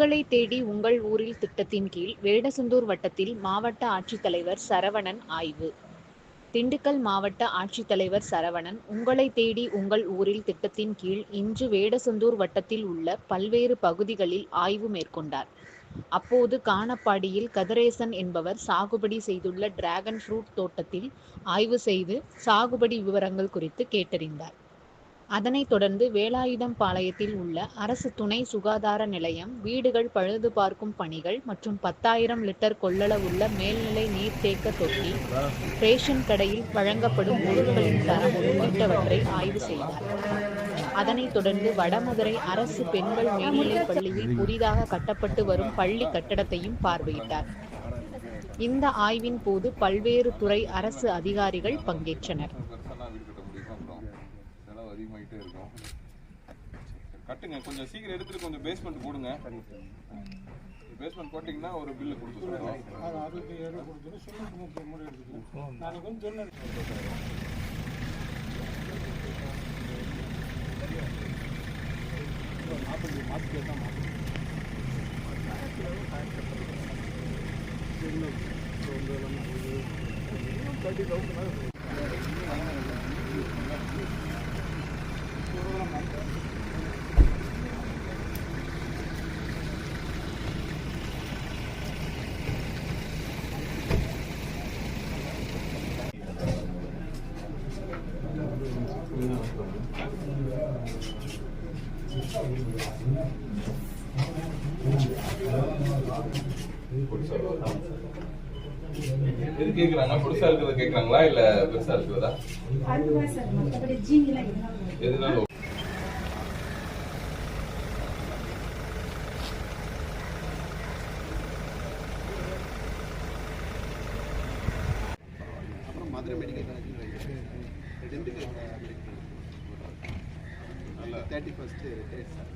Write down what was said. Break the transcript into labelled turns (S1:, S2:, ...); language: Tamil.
S1: உங்களை தேடி உங்கள் ஊரில் திட்டத்தின் கீழ் வேடசந்தூர் வட்டத்தில் மாவட்ட ஆட்சித்தலைவர் சரவணன் ஆய்வு. திண்டுக்கல் மாவட்ட ஆட்சித்தலைவர் சரவணன் உங்களை தேடி உங்கள் ஊரில் திட்டத்தின் கீழ் இன்று வேடசந்தூர் வட்டத்தில் உள்ள பல்வேறு பகுதிகளில் ஆய்வு மேற்கொண்டார். அப்போது காணப்பாடியில் கதிரேசன் என்பவர் சாகுபடி செய்துள்ள டிராகன் ஃப்ரூட் தோட்டத்தில் ஆய்வு செய்து சாகுபடி விவரங்கள் குறித்து கேட்டறிந்தார். அதனைத் தொடர்ந்து வேலாயுதம் பாளையத்தில் உள்ள அரசு துணை சுகாதார நிலையம் வீடுகள் பழுது பார்க்கும் பணிகள் மற்றும் பத்தாயிரம் லிட்டர் கொள்ளளவுள்ள மேல்நிலை நீர்த்தேக்க தொட்டி ரேஷன் கடையில் வழங்கப்படும் பொருட்களின் தரம் உள்ளிட்டவற்றை ஆய்வு செய்தார். அதனைத் தொடர்ந்து வடமதுரை அரசு பெண்கள் மேல்நிலைப் பள்ளியில் புதிதாக கட்டப்பட்டு வரும் பள்ளி கட்டடத்தையும் பார்வையிட்டார். இந்த ஆய்வின் போது பல்வேறு துறை அரசு அதிகாரிகள் பங்கேற்றனர்.
S2: செலவு அதிகமாகிட்டே இருக்கும். கட்டுங்க கொஞ்சம் சீக்கிரம் எடுத்துட்டு கொஞ்சம் பேஸ்மெண்ட் போடுங்க. பேஸ்மெண்ட் போட்டிங்கன்னா ஒரு பில்லு கொடுத்துருவோம்
S3: அது மாதத்துக்கு தான் கொடுத்துரு தேர்ட்டி தௌசண்ட்
S2: எது கேக்குறாங்க? பெருசா இருக்கிறத கேக்குறாங்களா? இல்ல பெருசா இருக்கிறதா?
S4: ஜீனிலாம் எதுனாலும்
S5: Madurai medical college medical college thirty first date sir